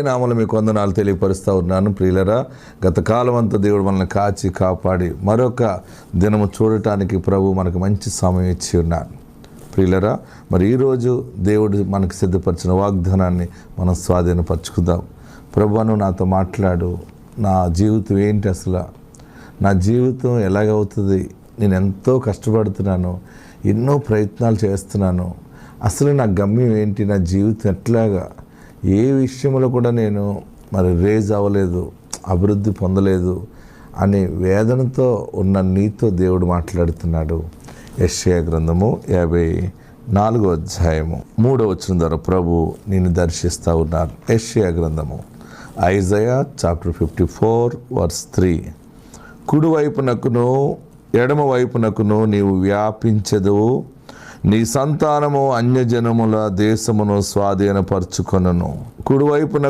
నామలు మీకు వందనాలు తెలియపరుస్తూ ఉన్నాను ప్రియులరా. గత కాలం అంతా దేవుడు మనల్ని కాచి కాపాడి మరొక దినము చూడటానికి ప్రభు మనకు మంచి సమయం ఇచ్చి ఉన్నాడు. ప్రియులరా మరి ఈరోజు దేవుడు మనకు సిద్ధపరిచిన వాగ్దానాన్ని మనం స్వాధీనపరచుకుందాం. ప్రభువును నాతో మాట్లాడు నా జీవితం ఏంటి అసలు? నా జీవితం ఎలాగవుతుంది? నేను ఎంతో కష్టపడుతున్నాను ఎన్నో ప్రయత్నాలు చేస్తున్నాను. అసలు నా గమ్యం ఏంటి? నా జీవితం ఎట్లాగా? ఏ విషయంలో కూడా నేను మరి రేజ్ అవ్వలేదు అభివృద్ధి పొందలేదు అనే వేదనతో ఉన్న నీతో దేవుడు మాట్లాడుతున్నాడు. యెషయా గ్రంథము యాభై నాలుగో అధ్యాయము మూడో వచ్చిన ద్వారా ప్రభు నేను దర్శిస్తూ ఉన్నారు. యెషయా గ్రంథము Isaiah chapter fifty four verse three. కుడివైపునకును ఎడమ వైపునకును నీవు వ్యాపించదు నీ సంతానము అన్యజనముల దేశమును స్వాధీనపరచుకొనను. కుడివైపున